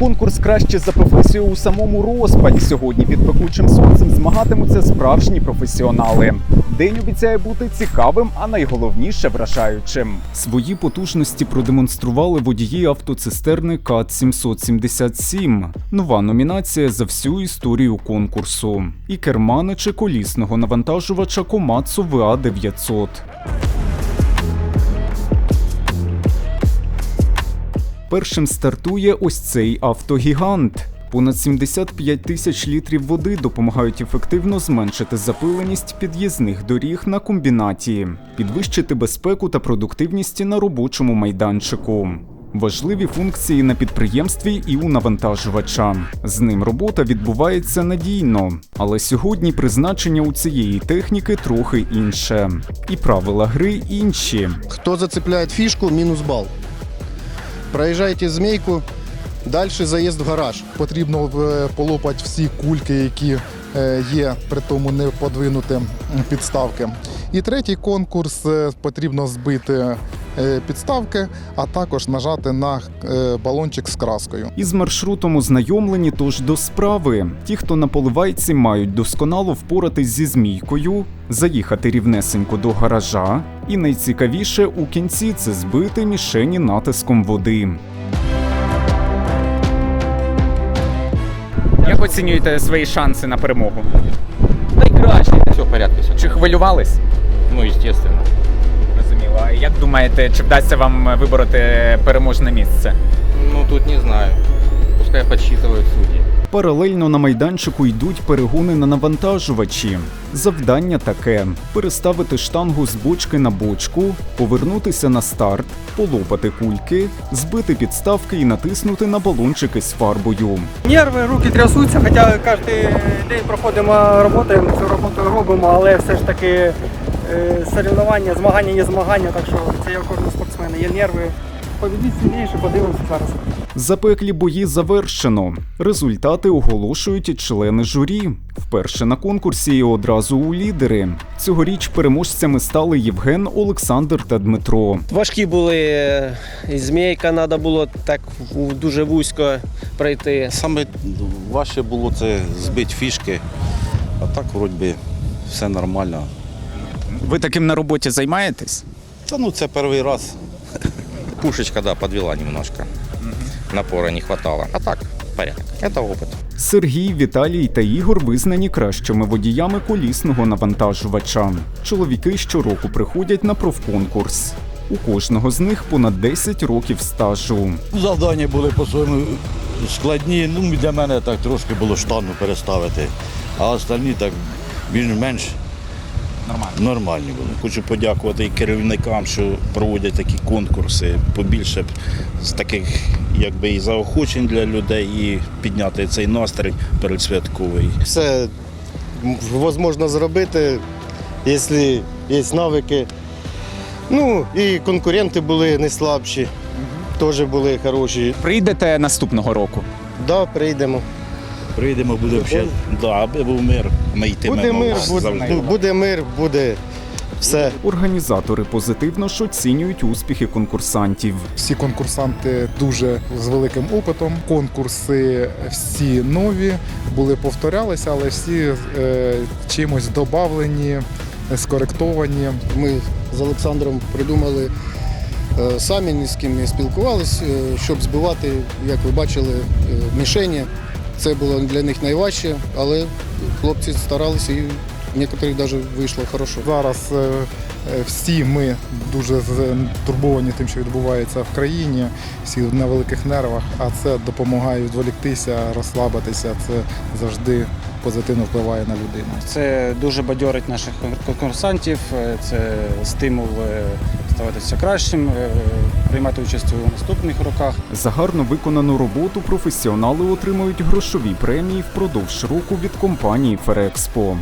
Конкурс краще за професію у самому розпалі. Сьогодні під пекучим сонцем змагатимуться справжні професіонали. День обіцяє бути цікавим, а найголовніше вражаючим. Свої потужності продемонстрували водії автоцистерни КАТ 777. Нова номінація за всю історію конкурсу. І керманичі колісного навантажувача Комацу ВА 900. Першим стартує ось цей автогігант. Понад 75 тисяч літрів води допомагають ефективно зменшити запиленість під'їзних доріг на комбінаті, підвищити безпеку та продуктивність на робочому майданчику. Важливі функції на підприємстві і у навантажувача. З ним робота відбувається надійно, але сьогодні призначення у цієї техніки трохи інше, і правила гри інші. Кто зацепляет фишку, минус балл. Проезжаете змійку, далі заїзд в гараж. Потрібно е, полопати всі кульки, які е, є при тому не подвинути підставки. І третій конкурс е, потрібно збити підставки, а також нажати на е, балончик з краскою. Із маршрутом ознайомлені, тож до справи. Ті, хто на поливайці, мають досконало впоратись зі змійкою, заїхати рівнесенько до гаража, і найцікавіше у кінці це збити мішені натиском води. Як оцінюєте свої шанси на перемогу? Найкраще. Все в порядку. Все. Чи хвилювались? Ну, естественно. Думаєте, чи вдасться вам вибороти переможне місце? Ну, тут не знаю. Пускай подсчитывают судьи. Паралельно на майданчику йдуть перегони на навантажувачі. Завдання таке: переставити штангу з бочки на бочку, повернутися на старт, полопати кульки, збити підставки і натиснути на балончики з фарбою. Нерви, руки трясуться, хоча кожен день проходимо роботу, цю роботу робимо, але все ж таки соревнування, змагання є змагання, так що це як у кожного спортсмена. Є нерви. Побідіть сильніше, подивимося зараз. Запеклі бої завершено. Результати оголошують і члени журі. Вперше на конкурсі і одразу у лідери. Цьогоріч переможцями стали Євген, Олександр та Дмитро. Важкі були, е, і змійка треба було так дуже вузько пройти. Саме важче було це збити фішки, а так вроді би все нормально. Ви таким на роботі займаєтесь? Та ну це перший раз. Пушечка, да, подвела немножко. Напора не хватало. А так, порядок. Это опыт. Сергій, Віталій та Ігор визнані кращими водіями колісного навантажувача. Чоловіки щороку приходять на профконкурс. У кожного з них понад 10 років стажу. Завдання були по-своєму складні. Ну, для мене так трошки було штану переставити, а остальні так більш-менш нормальні. нормальні були. Хочу подякувати і керівникам, що проводять такі конкурси. Побільше б з таких якби і заохочень для людей, і підняти цей настрій передсвятковий. Все м- возможно зробити, якщо є навики. Ну і конкуренти були не слабші, теж були хороші. Прийдете наступного року. Да, прийдемо. Прийдемо, буде вчати. Да, аби був мир, ми йтимемо Буде мир, буде, буде мир, буде все. Організатори позитивно ж оцінюють успіхи конкурсантів. Всі конкурсанти дуже з великим опитом. Конкурси всі нові, були повторялися, але всі е, чимось додавлені, скоректовані. Ми з Олександром придумали е, самі ні з ким не спілкувалися, е, щоб збивати, як ви бачили, е, мішені. Це було для них найважче, але хлопці старалися і в некоторих навіть вийшло хорошо. Зараз е, е, всі ми дуже турбовані тим, що відбувається в країні, всі на великих нервах, а це допомагає відволіктися, розслабитися. Це завжди позитивно впливає на людину. Це дуже бадьорить наших конкурсантів, е, це стимул е, ставатися кращим, е, приймати участь у наступних роках. За гарно виконану роботу професіонали отримують грошові премії впродовж року від компанії Ферекспо.